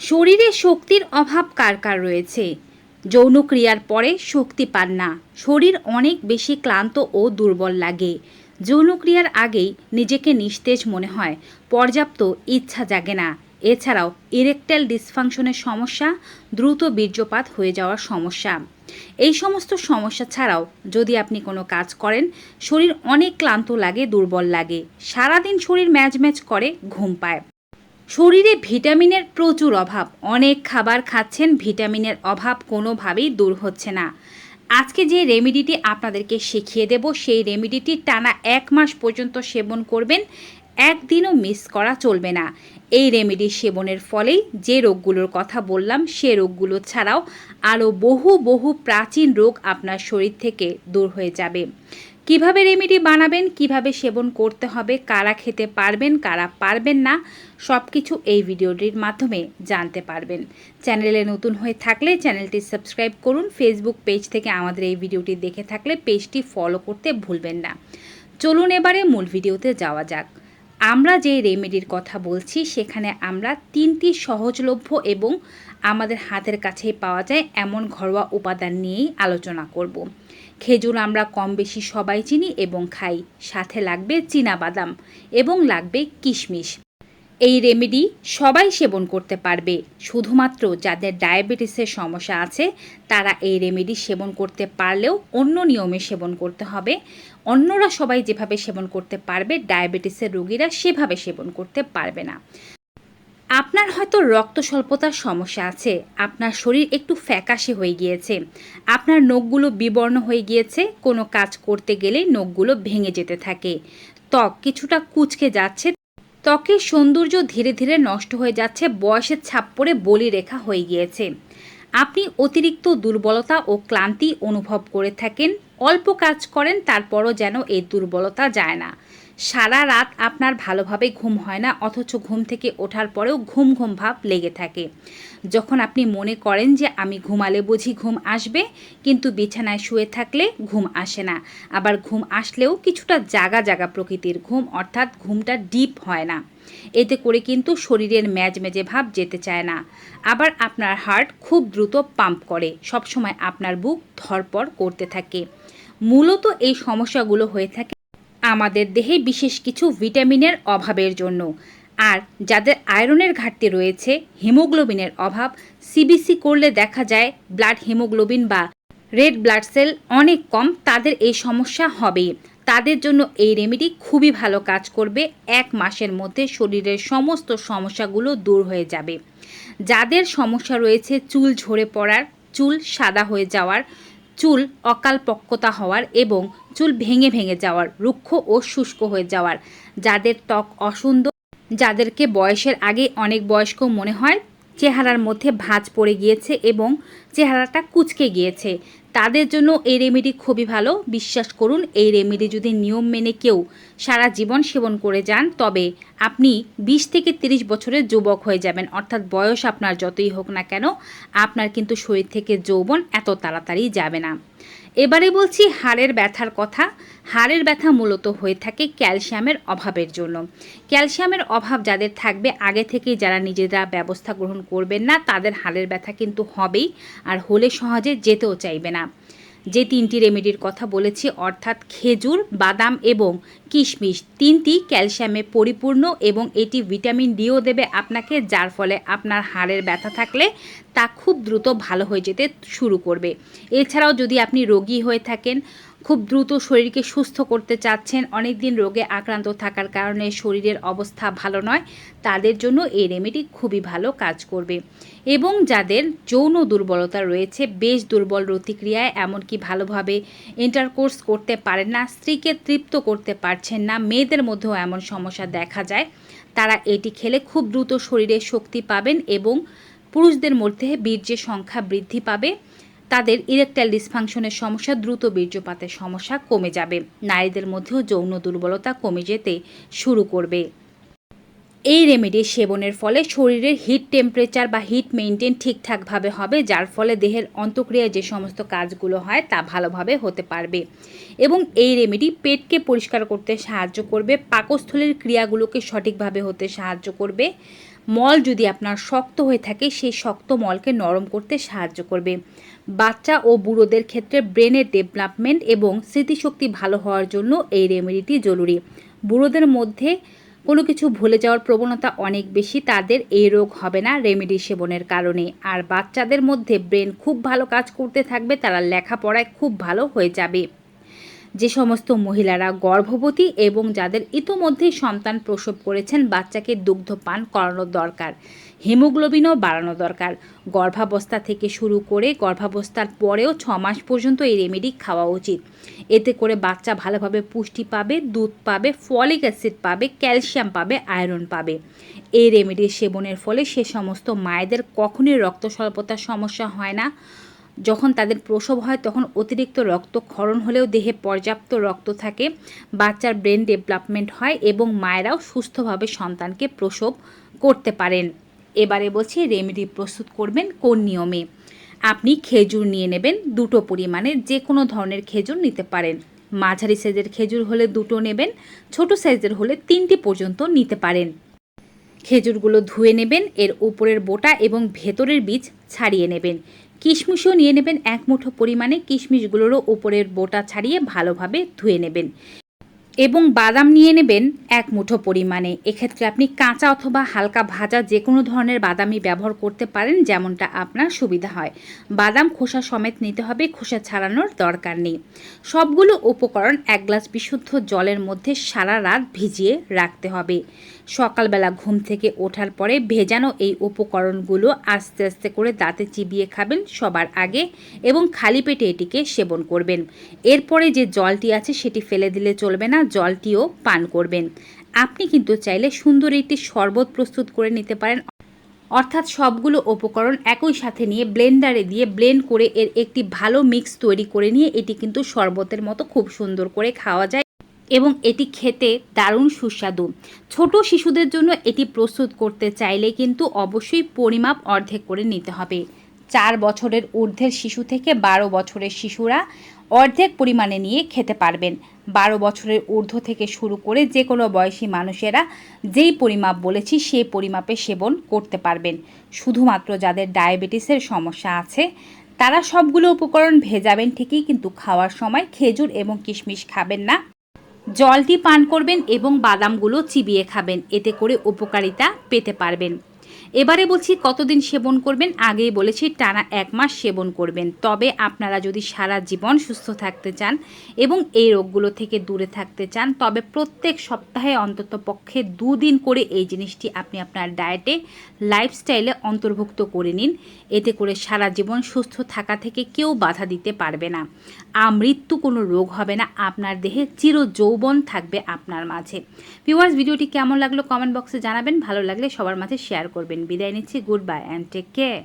শরীরে শক্তির অভাব কার কার রয়েছে? যৌন ক্রিয়ার পরে শক্তি পান না। শরীর অনেক বেশি ক্লান্ত ও দুর্বল লাগে। যৌনক্রিয়ার আগেই নিজেকে নিস্তেজ মনে হয়। পর্যাপ্ত ইচ্ছা জাগে না। এছাড়াও ইরেকটাইল ডিসফাংশনের সমস্যা, দ্রুত বীর্যপাত হয়ে যাওয়ার সমস্যা। এই সমস্ত সমস্যা ছাড়াও যদি আপনি কোনো কাজ করেন, শরীর অনেক ক্লান্ত লাগে, দুর্বল লাগে। সারাদিন শরীর ম্যাচ ম্যাচ করে, ঘুম পায়। শরীরে ভিটামিনের প্রচুর অভাব। অনেক খাবার খাচ্ছেন, ভিটামিনের অভাব কোনোভাবেই দূর হচ্ছে না। আজকে যে রেমিডিটি আপনাদেরকে শিখিয়ে দেব, সেই রেমিডিটি টানা এক মাস পর্যন্ত সেবন করবেন, একদিনও মিস করা চলবে না। এই রেমেডি সেবনের ফলেই যে রোগগুলোর কথা বললাম, সে রোগগুলো ছাড়াও আরও বহু বহু প্রাচীন রোগ আপনার শরীর থেকে দূর হয়ে যাবে। কীভাবে রেমেডি বানাবেন, কীভাবে সেবন করতে হবে, কারা খেতে পারবেন, কারা পারবেন না সব কিছু এই ভিডিওটির মাধ্যমে জানতে পারবেন। চ্যানেলে নতুন হয়ে থাকলে চ্যানেলটি সাবস্ক্রাইব করুন ফেসবুক পেজ থেকে আমাদের এই ভিডিওটি দেখে থাকলে পেজটি ফলো করতে ভুলবেন না। চলুন এবারে মূল ভিডিওতে যাওয়া যাক। আমরা যে রেমেডির কথা বলছি, সেখানে আমরা তিনটি সহজলভ্য এবং আমাদের হাতের কাছেই পাওয়া যায় এমন ঘরোয়া উপাদান নিয়েই আলোচনা করব। খেজুর আমরা কম বেশি সবাই চিনি এবং খাই। সাথে লাগবে বাদাম এবং লাগবে কিশমিশ। এই রেমেডি সবাই সেবন করতে পারবে। শুধুমাত্র যাদের ডায়াবেটিসের সমস্যা আছে, তারা এই রেমেডি সেবন করতে পারলেও অন্য নিয়মে সেবন করতে হবে। অন্যরা সবাই যেভাবে সেবন করতে পারবে, ডায়াবেটিসের রোগীরা সেভাবে সেবন করতে পারবে না। আপনার হয়তো রক্ত স্বল্পতার সমস্যা আছে, আপনার শরীর একটু ফ্যাকাশে হয়ে গিয়েছে, আপনার নখগুলো বিবর্ণ হয়ে গিয়েছে, কোনো কাজ করতে গেলে নখগুলো ভেঙে যেতে থাকে। ত্বক কিছুটা কুচকে যাচ্ছে, ত্বকের সৌন্দর্য ধীরে ধীরে নষ্ট হয়ে যাচ্ছে, বয়সের ছাপ পড়ে বলি রেখা হয়ে গিয়েছে। আপনি অতিরিক্ত দুর্বলতা ও ক্লান্তি অনুভব করে থাকেন, অল্প কাজ করেন, তারপরও যেন এই দুর্বলতা যায় না। সারা রাত আপনার ভালোভাবে ঘুম হয় না, অথচ ঘুম থেকে ওঠার পরেও ঘুম ঘুম ভাব লেগে থাকে। যখন আপনি মনে করেন যে আমি ঘুমালে বুঝি ঘুম আসবে, কিন্তু বিছানায় শুয়ে থাকলে ঘুম আসে না। আবার ঘুম আসলেও কিছুটা জাগা জাগা প্রকৃতির ঘুম, অর্থাৎ ঘুমটা ডিপ হয় না। এতে করে কিন্তু শরীরের ম্যাজ মেজে ভাব যেতে চায় না। আবার আপনার হার্ট খুব দ্রুত পাম্প করে, সবসময় আপনার বুক ধরপড় করতে থাকে। মূলত এই সমস্যাগুলো হয়ে থাকে আমাদের দেহে বিশেষ কিছু ভিটামিনের অভাবের জন্য। আর যাদের আয়রনের ঘাটতি রয়েছে, হিমোগ্লোবিনের অভাব সিবিসি করলে দেখা যায় ব্লাড হিমোগ্লোবিন বা রেড ব্লাড সেল অনেক কম, তাদের এই সমস্যা হবে তাদের জন্য এই রেমেডি খুবই ভালো কাজ করবে, এক মাসের মধ্যে শরীরের সমস্ত সমস্যাগুলো দূর হয়ে যাবে। যাদের সমস্যা রয়েছে, চুল ঝরে পড়ার, চুল সাদা হয়ে যাওয়ার চুল অকাল পক্কতা হওয়ার এবং চুল ভেঙে ভেঙে যাওয়ার, রুক্ষ ও শুষ্ক হয়ে যাওয়ার। যাদের ত্বক অসুন্দর, যাদেরকে বয়সের আগে অনেক বয়স্ক মনে হয়, চেহারার মধ্যে ভাঁজ পড়ে গিয়েছে এবং চেহারাটা কুচকে গিয়েছে। তাদের জন্য এই রেমেডি খুবই ভালো। বিশ্বাস করুন, এই রেমেডি যদি নিয়ম মেনে কেউ সারা জীবন সেবন করে যান, তবে আপনি ২০ থেকে ৩০ বছরের যুবক হয়ে যাবেন। অর্থাৎ বয়স আপনার যতই হোক না কেন, আপনার কিন্তু শরীর থেকে যৌবন এত তাড়াতাড়ি যাবে না। এবারে বলছি হাড়ের ব্যথার কথা। হাড়ের ব্যথা মূলত হয়ে থাকে ক্যালসিয়ামের অভাবের জন্য। ক্যালসিয়ামের অভাব যাদের থাকবে, আগে থেকেই যারা নিজেরা ব্যবস্থা গ্রহণ করবেন না, তাদের হাড়ের ব্যথা কিন্তু হবেই, আর হলে সহজে যেতেও চাইবে না। যে তিনটি রেমেডির কথা বলেছি, অর্থাৎ খেজুর, বাদাম এবং কিশমিশ, তিনটি ক্যালসিয়ামে পরিপূর্ণ এবং এটি ভিটামিন ডিও দেবে আপনাকে, যার ফলে আপনার হাড়ের ব্যথা থাকলে তা খুব দ্রুত ভালো হয়ে যেতে শুরু করবে। এছাড়াও যদি আপনি রোগী হয়ে থাকেন খুব দ্রুত শরীরকে সুস্থ করতে চাচ্ছেন। অনেক দিন রোগে আক্রান্ত থাকার কারণে শরীরের অবস্থা ভালো নয়। তাদের জন্য এই রেমেডি খুবই ভালো কাজ করবে। এবং যাদের যৌন দুর্বলতা রয়েছে, বেশ দুর্বল প্রতিক্রিয়ায় এমনকি ভালোভাবে ইন্টারকোর্স করতে পারেন না, স্ত্রীকে তৃপ্ত করতে পারছেন না, মেয়েদের মধ্যেও এমন সমস্যা দেখা যায়। তারা এটি খেলে খুব দ্রুত শরীরে শক্তি পাবেন এবং পুরুষদের মধ্যে বীর্যের সংখ্যা বৃদ্ধি পাবে। তাদের ইরেকটাইল ডিসফাংশনের সমস্যা দ্রুত বীর্যপাতের সমস্যা কমে যাবে। নারীদের মধ্যেও যৌন দুর্বলতা কমে যেতে শুরু করবে। এই রেমেডি সেবনের ফলে শরীরের হিট টেম্পারেচার বা হিট মেনটেন ঠিকঠাকভাবে হবে, যার ফলে দেহের অন্তক্রিয়ায় যে সমস্ত কাজগুলো হয় তা ভালোভাবে হতে পারবে। এবং এই রেমেডি পেটকে পরিষ্কার করতে সাহায্য করবে, পাকস্থলীর ক্রিয়াগুলোকে সঠিকভাবে হতে সাহায্য করবে। মল যদি আপনার শক্ত হয়ে থাকে, সেই শক্ত মলকে নরম করতে সাহায্য করবে। বাচ্চা ও বুড়োদের ক্ষেত্রে ব্রেনের ডেভেলপমেন্ট এবং স্মৃতিশক্তি ভালো হওয়ার জন্য এই রেমেডিটি জরুরি। বুড়োদের মধ্যে কোনো কিছু ভুলে যাওয়ার প্রবণতা অনেক বেশি, তাদের এই রোগ হবে না রেমেডি সেবনের কারণে। আর বাচ্চাদের মধ্যে ব্রেন খুব ভালো কাজ করতে থাকবে, তারা লেখাপড়ায় খুব ভালো হয়ে যাবে। যে সমস্ত মহিলারা গর্ভবতী এবং যাদের ইতোমধ্যেই সন্তান প্রসব করেছেন, বাচ্চাকে দুগ্ধ পান করানো দরকার, হিমোগ্লোবিনও বাড়ানো দরকার। গর্ভাবস্থা থেকে শুরু করে গর্ভাবস্থার পরেও ছ মাস পর্যন্ত এই রেমেডি খাওয়া উচিত। এতে করে বাচ্চা ভালোভাবে পুষ্টি পাবে, দুধ পাবে, ফলিক অ্যাসিড পাবে, ক্যালসিয়াম পাবে, আয়রন পাবে। এই রেমেডি সেবনের ফলে সে সমস্ত মায়েদের কখনোই রক্ত স্বল্পতার সমস্যা হয় না। যখন তাদের প্রসব হয় তখন অতিরিক্ত রক্তক্ষরণ হলেও দেহে পর্যাপ্ত রক্ত থাকে, বাচ্চার ব্রেন ডেভেলপমেন্ট হয় এবং মায়েরাও সুস্থভাবে সন্তানকে প্রসব করতে পারেন। এবারে বলছি, রেমেডি প্রস্তুত করবেন কোন নিয়মে? আপনি খেজুর নিয়ে নেবেন, দুটো পরিমাণে যে কোনো ধরনের খেজুর নিতে পারেন। মাঝারি সাইজের খেজুর হলে দুটো নেবেন, ছোট সাইজের হলে তিনটি পর্যন্ত নিতে পারেন। খেজুরগুলো ধুয়ে নেবেন, এর উপরের বোটা এবং ভেতরের বীজ ছাড়িয়ে নেবেন। কিশমিশও নিয়ে নেবেন এক মুঠো পরিমাণে। কিশমিশগুলোরও উপরের বোটা ছাড়িয়ে ভালোভাবে ধুয়ে নেবেন। এবং বাদাম নিয়ে নেবেন এক মুঠো পরিমাণে। এক্ষেত্রে আপনি কাঁচা অথবা হালকা ভাজা যে কোনো ধরনের বাদামই ব্যবহার করতে পারেন, যেমনটা আপনার সুবিধা হয়। বাদাম খোসা সমেত নিতে হবে, খোসা ছাড়ানোর দরকার নেই। সবগুলো উপকরণ এক গ্লাস বিশুদ্ধ জলের মধ্যে সারা রাত ভিজিয়ে রাখতে হবে। সকালবেলা ঘুম থেকে ওঠার পরে ভেজানো এই উপকরণগুলো আস্তে আস্তে করে দাঁতে চিবিয়ে খাবেন সবার আগে এবং খালি পেটে এটিকে সেবন করবেন। এরপরে যে জলটি আছে সেটি ফেলে দিলে চলবে না, জলটিও পান করবেন। আপনি কিন্তু চাইলে সুন্দর একটি শরবত প্রস্তুত করে নিতে পারেন। অর্থাৎ সবগুলো উপকরণ একই সাথে নিয়ে ব্লেন্ডারে দিয়ে ব্লেন্ড করে এর একটি ভালো মিক্স তৈরি করে নিয়ে এটি কিন্তু শরবতের মতো খুব সুন্দর করে খাওয়া যায়। এবং এটি খেতে দারুণ সুস্বাদু। ছোট শিশুদের জন্য এটি প্রস্তুত করতে চাইলে কিন্তু অবশ্যই পরিমাপ অর্ধেক করে নিতে হবে। চার বছরের ঊর্ধ্বের শিশু থেকে বারো বছরের শিশুরা অর্ধেক পরিমাণে নিয়ে খেতে পারবেন। বারো বছরের ঊর্ধ্ব থেকে শুরু করে যে কোনো বয়সী মানুষেরা যেই পরিমাপ বলেছি সেই পরিমাপে সেবন করতে পারবেন। শুধুমাত্র যাদের ডায়াবেটিসের সমস্যা আছে, তারা সবগুলো উপকরণ ভেজাবেন ঠিকই, কিন্তু খাওয়ার সময় খেজুর এবং কিশমিশ খাবেন না। জলটি পান করবেন এবং বাদামগুলো চিবিয়ে খাবেন। এতে করে উপকারিতা পেতে পারবেন। এবারে বলছি কতদিন সেবন করবেন? আগেই বলেছি টানা এক মাস সেবন করবেন। তবে আপনারা যদি সারা জীবন সুস্থ থাকতে চান এবং এই রোগগুলো থেকে দূরে থাকতে চান, তবে প্রত্যেক সপ্তাহে অন্তত পক্ষে দুদিন করে এই জিনিসটি আপনি আপনার ডায়েটে, লাইফস্টাইলে অন্তর্ভুক্ত করে নিন। এতে করে সারা জীবন সুস্থ থাকা থেকে কেউ বাধা দিতে পারবে না। আমৃত্যু কোনো রোগ হবে না, আপনার দেহে চির যৌবন থাকবে আপনার মাঝে। ভিউয়ার্স, ভিডিওটি কেমন লাগল কমেন্ট বক্সে জানাবেন। ভালো লাগলে সবার মাঝে শেয়ার করবেন। বিদায় নিচ্ছি good bye and take care